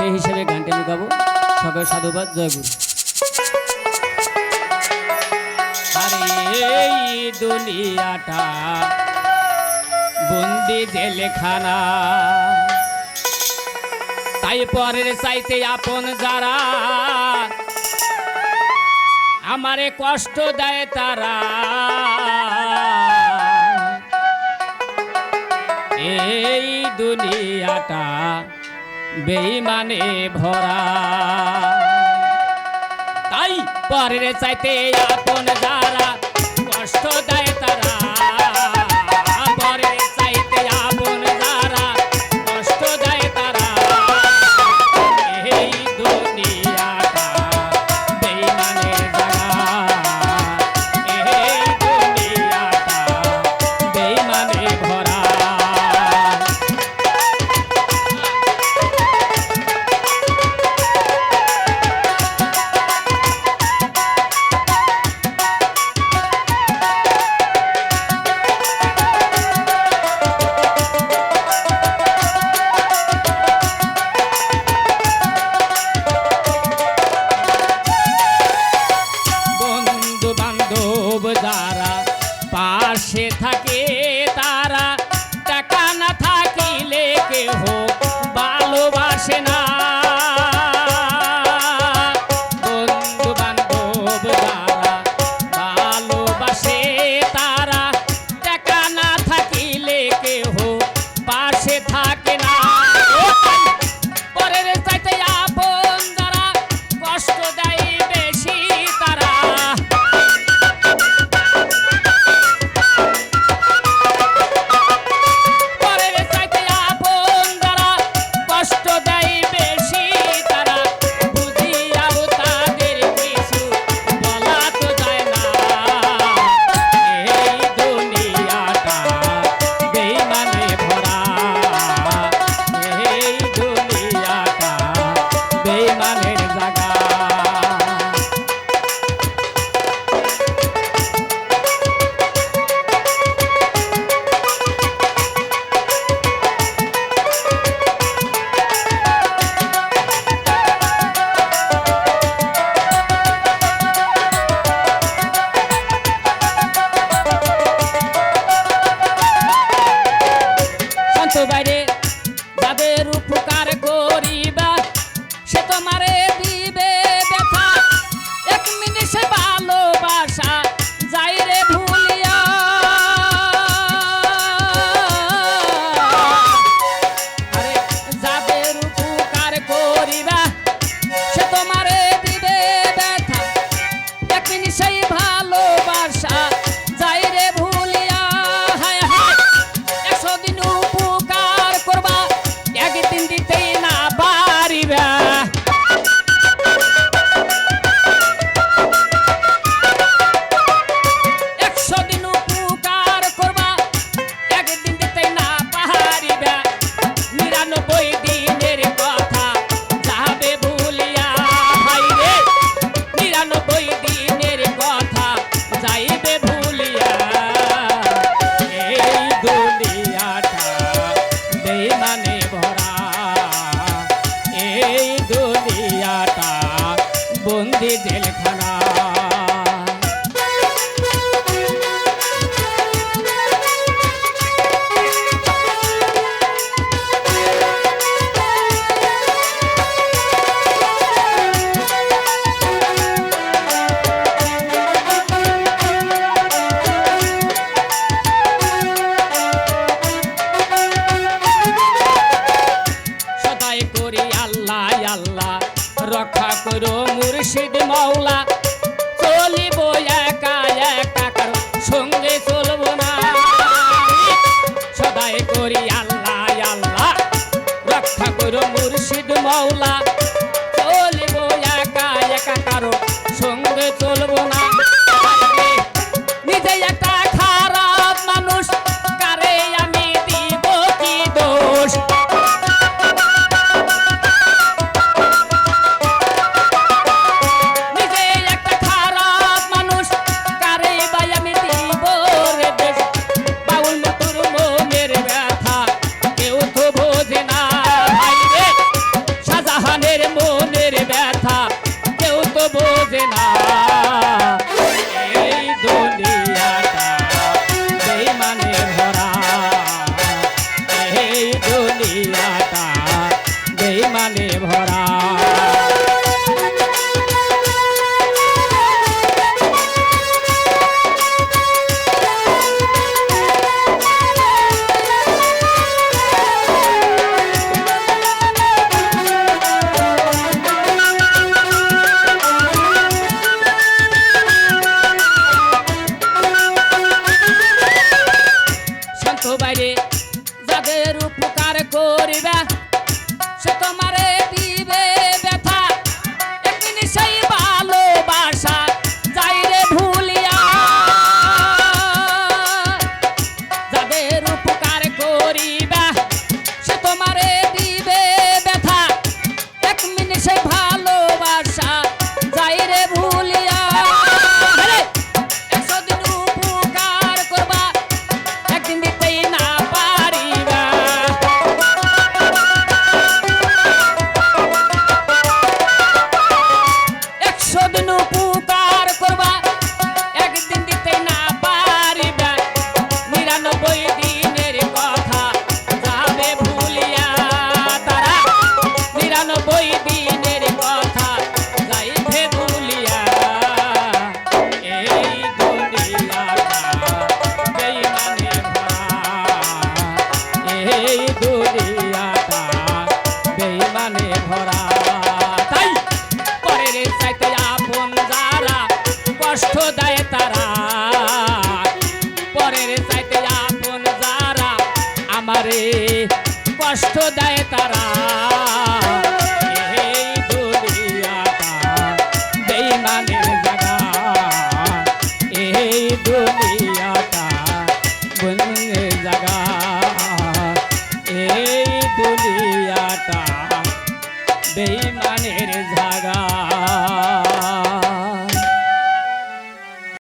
সেই হিসেবে গানটি আমি গাবো সবাই সাধুবাদ জয়গুরু আরে দুনিয়াটা, বন্দি জেলখানা। তাই পরের চাইতে আপন যারা, আমারে কষ্ট দেয় তারা। এই দুনিয়াটা বেইমানে ভরা। তাই পরের চাইতে আপন যা খুব যারা পাশে থাকে। করিবা সে তোমারে সে চাইতে আপন যারা আমারে কষ্ট দেয় তারা।